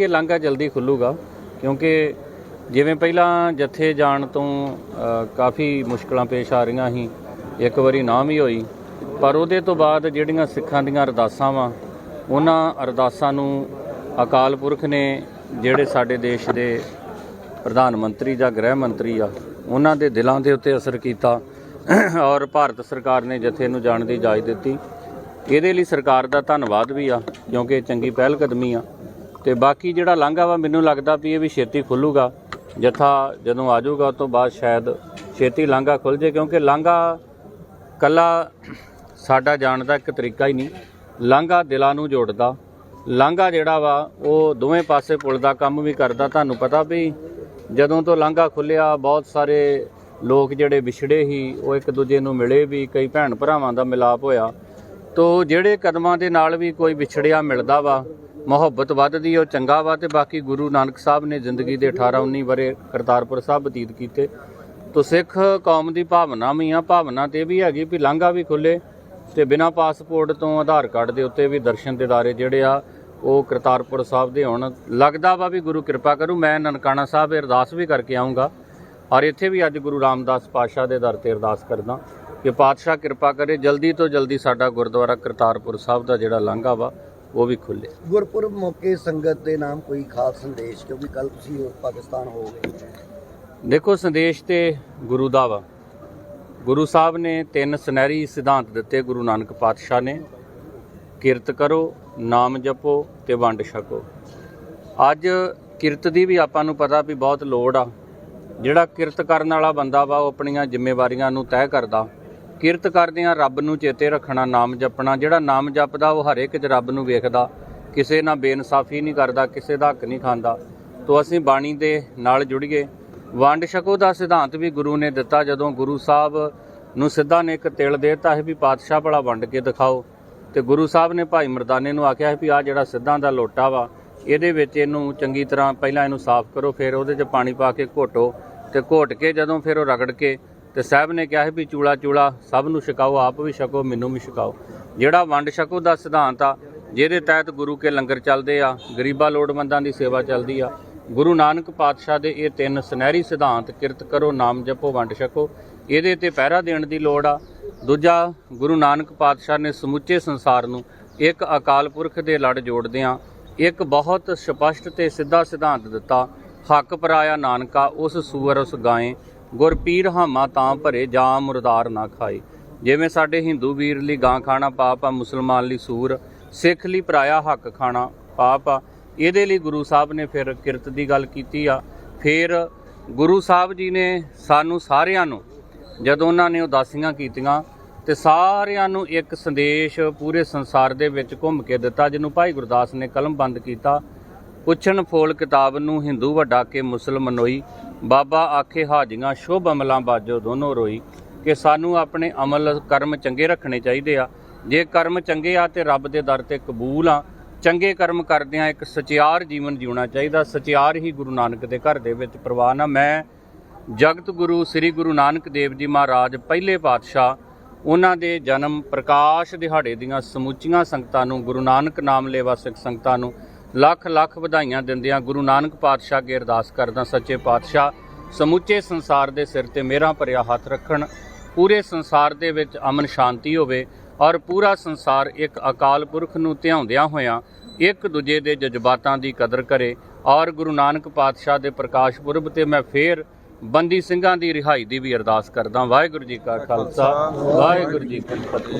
ਇਹ ਲਾਂਘਾ ਜਲਦੀ ਖੁੱਲੂਗਾ, ਕਿਉਂਕਿ ਜਿਵੇਂ ਪਹਿਲਾਂ ਜੱਥੇ ਜਾਣ ਤੋਂ ਕਾਫੀ ਮੁਸ਼ਕਲਾਂ ਪੇਸ਼ ਆ ਰਹੀਆਂ ਸੀ, ਇੱਕ ਵਾਰੀ ਨਾ ਵੀ ਹੋਈ, ਪਰ ਉਹਦੇ ਤੋਂ ਬਾਅਦ ਜਿਹੜੀਆਂ ਸਿੱਖਾਂ ਦੀਆਂ ਅਰਦਾਸਾਂ ਵਾ, ਉਹਨਾਂ ਅਰਦਾਸਾਂ ਨੂੰ ਅਕਾਲ ਪੁਰਖ ਨੇ, ਜਿਹੜੇ ਸਾਡੇ ਦੇਸ਼ ਦੇ ਪ੍ਰਧਾਨ ਮੰਤਰੀ ਜਾਂ ਗ੍ਰਹਿ ਮੰਤਰੀ ਆ, ਉਹਨਾਂ ਦੇ ਦਿਲਾਂ ਦੇ ਉੱਤੇ ਅਸਰ ਕੀਤਾ, ਔਰ ਭਾਰਤ ਸਰਕਾਰ ਨੇ ਜਥੇ ਨੂੰ ਜਾਣ ਦੀ ਇਜਾਜ਼ਤ ਦਿੱਤੀ। ਇਹਦੇ ਲਈ ਸਰਕਾਰ ਦਾ ਧੰਨਵਾਦ ਵੀ ਆ, ਕਿਉਂਕਿ ਇਹ ਚੰਗੀ ਪਹਿਲ ਕਦਮੀ ਆ। ਤੇ ਬਾਕੀ ਜਿਹੜਾ ਲਾਂਘਾ ਵਾ, ਮੈਨੂੰ ਲੱਗਦਾ ਵੀ ਇਹ ਵੀ ਛੇਤੀ ਖੁੱਲੂਗਾ। ਜਥਾ ਜਦੋਂ ਆ ਜਾਊਗਾ ਉਸ ਤੋਂ ਬਾਅਦ ਸ਼ਾਇਦ ਛੇਤੀ ਲਾਂਘਾ ਖੁੱਲ ਜੇ, ਕਿਉਂਕਿ ਲਾਂਘਾ ਕੱਲਾ ਸਾਡਾ ਜਾਣ ਦਾ ਇੱਕ ਤਰੀਕਾ ਹੀ ਨਹੀਂ। ਲਾਂਘਾ ਦਿਲਾਂ ਨੂੰ ਜੋੜਦਾ। ਲਾਂਘਾ ਜਿਹੜਾ ਵਾ, ਉਹ ਦੋਵੇਂ ਪਾਸੇ ਪੁਲ ਦਾ ਕੰਮ ਵੀ ਕਰਦਾ। ਤੁਹਾਨੂੰ ਪਤਾ ਵੀ ਜਦੋਂ ਤੋਂ ਲਾਂਘਾ ਖੁੱਲਿਆ, ਬਹੁਤ ਸਾਰੇ ਲੋਕ ਜਿਹੜੇ ਵਿਛੜੇ ਸੀ, ਉਹ ਇੱਕ ਦੂਜੇ ਨੂੰ ਮਿਲੇ ਵੀ, ਕਈ ਭੈਣ ਭਰਾਵਾਂ ਦਾ ਮਿਲਾਪ ਹੋਇਆ। ਤੋ ਜਿਹੜੇ ਕਦਮਾਂ ਦੇ ਨਾਲ ਵੀ ਕੋਈ ਵਿਛੜਿਆ ਮਿਲਦਾ ਵਾ, ਮੁਹੱਬਤ ਵੱਧਦੀ, ਉਹ ਚੰਗਾ ਵਾ ਤੇ ਬਾਕੀ ਗੁਰੂ ਨਾਨਕ ਸਾਹਿਬ ਨੇ ਜ਼ਿੰਦਗੀ ਦੇ 18 19 ਬਰੇ ਕਰਤਾਰਪੁਰ ਸਾਹਿਬ ਬਤੀਤ ਕੀਤੇ। ਤੋ ਸਿੱਖ ਕੌਮ ਦੀ ਭਾਵਨਾ ਵੀ ਆ, ਭਾਵਨਾ ਤੇ ਇਹ ਵੀ ਹੈਗੀ ਵੀ ਲਾਂਘਾ ਵੀ ਖੁੱਲੇ ਤੇ ਬਿਨਾਂ ਪਾਸਪੋਰਟ ਤੋਂ ਆਧਾਰ ਕਾਰਡ ਦੇ ਉੱਤੇ ਵੀ ਦਰਸ਼ਨ ਦਿਦਾਰੇ ਜਿਹੜੇ ਆ, ਉਹ ਕਰਤਾਰਪੁਰ ਸਾਹਿਬ ਦੇ ਹੋਣ। ਲੱਗਦਾ ਵਾ ਵੀ ਗੁਰੂ ਕਿਰਪਾ ਕਰੂ, ਮੈਂ ਨਨਕਾਣਾ ਸਾਹਿਬ ਅਰਦਾਸ ਵੀ ਕਰਕੇ ਆਉਂਗਾ ਔਰ ਇੱਥੇ ਵੀ ਅੱਜ ਗੁਰੂ ਰਾਮਦਾਸ ਪਾਤਸ਼ਾਹ ਦੇ ਦਰ ਤੇ ਅਰਦਾਸ ਕਰਦਾ। ਕਿ ਪਾਤਸ਼ਾਹ ਕਿਰਪਾ ਕਰੇ ਜਲਦੀ ਤੋਂ ਜਲਦੀ ਸਾਡਾ ਗੁਰਦੁਆਰਾ ਕਰਤਾਰਪੁਰ ਸਾਹਿਬ ਦਾ ਜਿਹੜਾ ਲਾਂਘਾ ਵਾ ਉਹ ਵੀ ਖੁੱਲੇ ਗੁਰਪੁਰਬ ਮੌਕੇ ਸੰਗਤ ਦੇ ਨਾਮ ਕੋਈ ਖਾਸ ਸੰਦੇਸ਼ ਕਿਉਂਕਿ ਕੱਲ ਤੁਸੀਂ ਪਾਕਿਸਤਾਨ ਹੋ ਗਏ। ਦੇਖੋ ਸੰਦੇਸ਼ ਤੇ ਗੁਰੂ ਦਾ ਵਾ। ਗੁਰੂ ਸਾਹਿਬ ਨੇ ਤਿੰਨ ਸੁਨਹਿਰੀ ਸਿਧਾਂਤ ਦਿੱਤੇ ਗੁਰੂ ਨਾਨਕ ਪਾਤਸ਼ਾਹ ਨੇ। ਕਿਰਤ ਕਰੋ ਨਾਮ ਜਪੋ ਤੇ ਵੰਡ ਛਕੋ। ਅੱਜ ਕਿਰਤ ਦੀ ਵੀ ਆਪਾਂ ਨੂੰ ਪਤਾ ਵੀ ਬਹੁਤ ਲੋੜ ਆ। ਜਿਹੜਾ ਕਿਰਤ ਕਰਨ ਵਾਲਾ ਬੰਦਾ ਵਾ ਉਹ ਆਪਣੀਆਂ ਜ਼ਿੰਮੇਵਾਰੀਆਂ ਨੂੰ ਤੈਅ ਕਰਦਾ। ਕਿਰਤ ਕਰਦਿਆਂ ਰੱਬ ਨੂੰ ਚੇਤੇ ਰੱਖਣਾ, ਨਾਮ ਜਪਣਾ, ਜਿਹੜਾ ਨਾਮ ਜਪਦਾ ਉਹ ਹਰ ਇੱਕ 'ਚ ਰੱਬ ਨੂੰ ਵੇਖਦਾ, ਕਿਸੇ ਨਾਲ ਬੇਇਨਸਾਫੀ ਨਹੀਂ ਕਰਦਾ, ਕਿਸੇ ਦਾ ਹੱਕ ਨਹੀਂ ਖਾਂਦਾ। ਤੋ ਅਸੀਂ ਬਾਣੀ ਦੇ ਨਾਲ ਜੁੜੀਏ। ਵੰਡ ਛਕੋ ਦਾ ਸਿਧਾਂਤ ਵੀ ਗੁਰੂ ਨੇ ਦਿੱਤਾ, ਜਦੋਂ ਗੁਰੂ ਸਾਹਿਬ ਨੂੰ ਸਿੱਧਾ ਨੇ ਇੱਕ ਤਿਲ ਦੇਤਾ ਹੈ ਵੀ ਪਾਤਸ਼ਾਹ ਭਲਾ ਵੰਡ ਕੇ ਦਿਖਾਓ। ਤੇ ਗੁਰੂ ਸਾਹਿਬ ਨੇ ਭਾਈ ਮਰਦਾਨੇ ਨੂੰ ਆਖਿਆ ਹੈ ਵੀ ਆ ਜਿਹੜਾ ਸਿੱਧਾਂ ਦਾ ਲੋਟਾ ਵਾ, ਇਹਦੇ ਵਿੱਚ ਇਹਨੂੰ ਚੰਗੀ ਤਰ੍ਹਾਂ ਪਹਿਲਾਂ ਇਹਨੂੰ ਸਾਫ਼ ਕਰੋ, ਫਿਰ ਉਹਦੇ 'ਚ ਪਾਣੀ ਪਾ ਕੇ ਘੋਟੋ ਤੇ ਘੋਟ ਕੇ ਜਦੋਂ ਫਿਰ ਉਹ ਰਗੜ ਕੇ ਤੇ ਸਾਹਿਬ ਨੇ ਕਿਹਾ ਹੈ ਵੀ ਚੂਲਾ ਚੂਲਾ ਸਭ ਨੂੰ ਛਕਾਓ, ਆਪ ਵੀ ਛਕੋ, ਮੈਨੂੰ ਵੀ ਛਕਾਓ। ਜਿਹੜਾ ਵੰਡ ਛਕੋ ਦਾ ਸਿਧਾਂਤ ਆ, ਜਿਹਦੇ ਤਹਿਤ ਗੁਰੂ ਕੇ ਲੰਗਰ ਚੱਲਦੇ ਆ, ਗਰੀਬਾਂ ਲੋੜਵੰਦਾਂ ਦੀ ਸੇਵਾ ਚੱਲਦੀ ਆ, ਗੁਰੂ ਨਾਨਕ ਪਾਤਸ਼ਾਹ ਦੇ ਇਹ ਤਿੰਨ ਸੁਨਹਿਰੀ ਸਿਧਾਂਤ, ਕਿਰਤ ਕਰੋ, ਨਾਮ ਜਪੋ, ਵੰਡ ਛਕੋ, ਇਹਦੇ ਤੇ ਪਹਿਰਾ ਦੇਣ ਦੀ ਲੋੜ ਆ। ਦੂਜਾ, ਗੁਰੂ ਨਾਨਕ ਪਾਤਸ਼ਾਹ ਨੇ ਸਮੁੱਚੇ ਸੰਸਾਰ ਨੂੰ ਇੱਕ ਅਕਾਲ ਪੁਰਖ ਦੇ ਲੜ ਜੋੜਦਿਆਂ ਇੱਕ ਬਹੁਤ ਸਪਸ਼ਟ ਤੇ ਸਿੱਧਾ ਸਿਧਾਂਤ ਦਿੱਤਾ, ਹੱਕ ਪਰਾਇਆ ਨਾਨਕਾ, ਉਸ ਸੂਰ ਉਸ ਗਾਏ ਗੁਰਪੀਰ ਹਾਮਾ ਤਾਂ ਭਰੇ ਜਾਂ ਮੁਰਦਾਰ ਨਾ ਖਾਏ। ਜਿਵੇਂ ਸਾਡੇ ਹਿੰਦੂ ਵੀਰ ਲਈ ਗਾਂ ਖਾਣਾ ਪਾਪ ਆ, ਮੁਸਲਮਾਨ ਲਈ ਸੂਰ, ਸਿੱਖ ਲਈ ਪਰਾਇਆ ਹੱਕ ਖਾਣਾ ਪਾਪ ਆ। ਇਹਦੇ ਲਈ ਗੁਰੂ ਸਾਹਿਬ ਨੇ ਫਿਰ ਕਿਰਤ ਦੀ ਗੱਲ ਕੀਤੀ ਆ। ਫਿਰ ਗੁਰੂ ਸਾਹਿਬ ਜੀ ਨੇ ਸਾਨੂੰ ਸਾਰਿਆਂ ਨੂੰ, ਜਦੋਂ ਉਹਨਾਂ ਨੇ ਉਦਾਸੀਆਂ ਕੀਤੀਆਂ, ਤੇ ਸਾਰਿਆਂ ਨੂੰ ਇੱਕ ਸੰਦੇਸ਼ ਪੂਰੇ ਸੰਸਾਰ ਦੇ ਵਿੱਚ ਘੁੰਮ ਕੇ ਦਿੱਤਾ, ਜਿਹਨੂੰ ਭਾਈ ਗੁਰਦਾਸ ਨੇ ਕਲਮ ਬੰਦ ਕੀਤਾ। ਪੁੱਛਣ ਫੋਲ ਕਿਤਾਬ ਨੂੰ ਹਿੰਦੂ ਵੱਡਾ ਕੇ ਮੁਸਲਮਾਨ ਹੋਈ ਬਾਬਾ ਆਖੇ ਹਾਜੀਆਂ ਸ਼ੁਭ ਅਮਲਾਂ ਬਾਜੋ ਦੋਨੋਂ ਰੋਈ ਕਿ ਸਾਨੂੰ ਆਪਣੇ ਅਮਲ ਕਰਮ ਚੰਗੇ ਰੱਖਣੇ ਚਾਹੀਦੇ ਆ। ਜੇ ਕਰਮ ਚੰਗੇ ਆ ਤੇ ਰੱਬ ਦੇ ਦਰ ਤੇ ਕਬੂਲ ਆ। ਚੰਗੇ ਕਰਮ ਕਰਦਿਆਂ ਇੱਕ ਸਚਿਆਰ ਜੀਵਨ ਜਿਉਣਾ ਚਾਹੀਦਾ। ਸਚਿਆਰ ਹੀ ਗੁਰੂ ਨਾਨਕ ਦੇ ਘਰ ਦੇ ਵਿੱਚ ਪ੍ਰਵਾਨ ਆ। ਮੈਂ ਜਗਤ ਗੁਰੂ ਸ੍ਰੀ ਗੁਰੂ ਨਾਨਕ ਦੇਵ ਜੀ ਮਹਾਰਾਜ ਪਹਿਲੇ ਪਾਤਸ਼ਾਹ, ਉਹਨਾਂ ਦੇ ਜਨਮ ਪ੍ਰਕਾਸ਼ ਦਿਹਾੜੇ ਦੀਆਂ ਸਮੁੱਚੀਆਂ ਸੰਗਤਾਂ ਨੂੰ, ਗੁਰੂ ਨਾਨਕ ਨਾਮ ਲੇਵਾ ਸਿੱਖ ਸੰਗਤਾਂ ਨੂੰ ਲੱਖ ਲੱਖ ਵਧਾਈਆਂ ਦਿੰਦਿਆਂ ਗੁਰੂ ਨਾਨਕ ਪਾਤਸ਼ਾਹ ਅੱਗੇ ਅਰਦਾਸ ਕਰਦਾ ਸੱਚੇ ਪਾਤਸ਼ਾਹ, ਸਮੁੱਚੇ ਸੰਸਾਰ ਦੇ ਸਿਰ ਤੇ ਮੇਰਾ ਭਰਿਆ ਹੱਥ ਰੱਖਣ, ਪੂਰੇ ਸੰਸਾਰ ਦੇ ਵਿੱਚ ਅਮਨ ਸ਼ਾਂਤੀ ਹੋਵੇ ਔਰ ਪੂਰਾ ਸੰਸਾਰ ਇੱਕ ਅਕਾਲ ਪੁਰਖ ਨੂੰ ਧਿਆਉਂਦਿਆਂ ਹੋਇਆਂ ਇੱਕ ਦੂਜੇ ਦੇ ਜਜ਼ਬਾਤਾਂ ਦੀ ਕਦਰ ਕਰੇ ਔਰ ਗੁਰੂ ਨਾਨਕ ਪਾਤਸ਼ਾਹ ਦੇ ਪ੍ਰਕਾਸ਼ ਪੁਰਬ ਤੇ ਮੈਂ ਫੇਰ ਬੰਦੀ ਸਿੰਘਾਂ ਦੀ ਰਿਹਾਈ ਦੀ ਵੀ ਅਰਦਾਸ ਕਰਦਾ ਵਾਹਿਗੁਰੂ ਜੀ ਕਾ ਖਾਲਸਾ, ਵਾਹਿਗੁਰੂ ਜੀ ਕੀ ਫਤਿਹ।